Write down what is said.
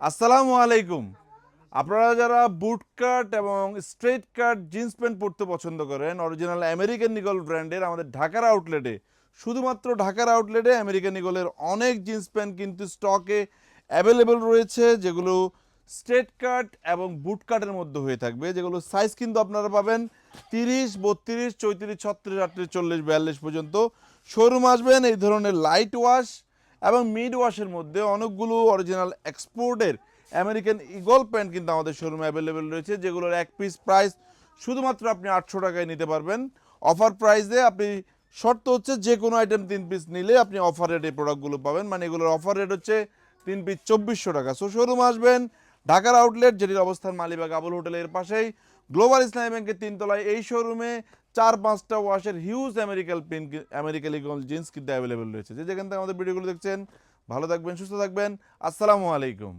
আসসালামু আলাইকুম। আপনারা যারা বুট কাট এবং স্ট্রেট কাট জিন্স প্যান্ট পরতে পছন্দ করেন, অরিজিনাল আমেরিকান নিগল ব্র্যান্ডের আমাদের ঢাকার আউটলেটে, শুধুমাত্র ঢাকার আউটলেটে আমেরিকান নিগলের অনেক জিন্স প্যান্ট কিন্তু স্টকে অ্যাভেলেবেল রয়েছে, যেগুলো স্ট্রেট কাট এবং বুট কাটের মধ্যে হয়ে থাকবে, যেগুলো সাইজ কিন্তু আপনারা পাবেন তিরিশ, বত্রিশ, চৌত্রিশ, ছত্রিশ, আটত্রিশ, চল্লিশ, বিয়াল্লিশ পর্যন্ত। শোরুম আসবেন এই ধরনের লাইট ওয়াশ এবং মিড ওয়াশের মধ্যে অনেকগুলো অরিজিনাল এক্সপোর্টের আমেরিকান ইগল প্যান্ট কিন্তু আমাদের শোরুমে অ্যাভেলেবেল রয়েছে, যেগুলোর এক পিস প্রাইস শুধুমাত্র আপনি আটশো টাকায় নিতে পারবেন। অফার প্রাইসে আপনি, শর্ত হচ্ছে যে কোনো আইটেম তিন পিস নিলে আপনি অফার রেটে প্রোডাক্টগুলো পাবেন। মানে এগুলোর অফার রেট হচ্ছে তিন পিস চব্বিশশো টাকা। সো শোরুম আসবেন, ঢাকার আউটলেট যেটির অবস্থান মালিবাগ আবুল হোটেলের পাশেই। গ্লোবাল ইসলামী ব্যাংকের তিনতলায় এই শোরুমে চার পাঁচটা ওয়াশের huge American pen American Eagle jeans কিন্তু অ্যাভেলেবেল রয়েছে। যে যেখান থেকে আমাদের ভিডিওগুলো দেখছেন, ভালো থাকবেন, সুস্থ থাকবেন। আসসালামু আলাইকুম।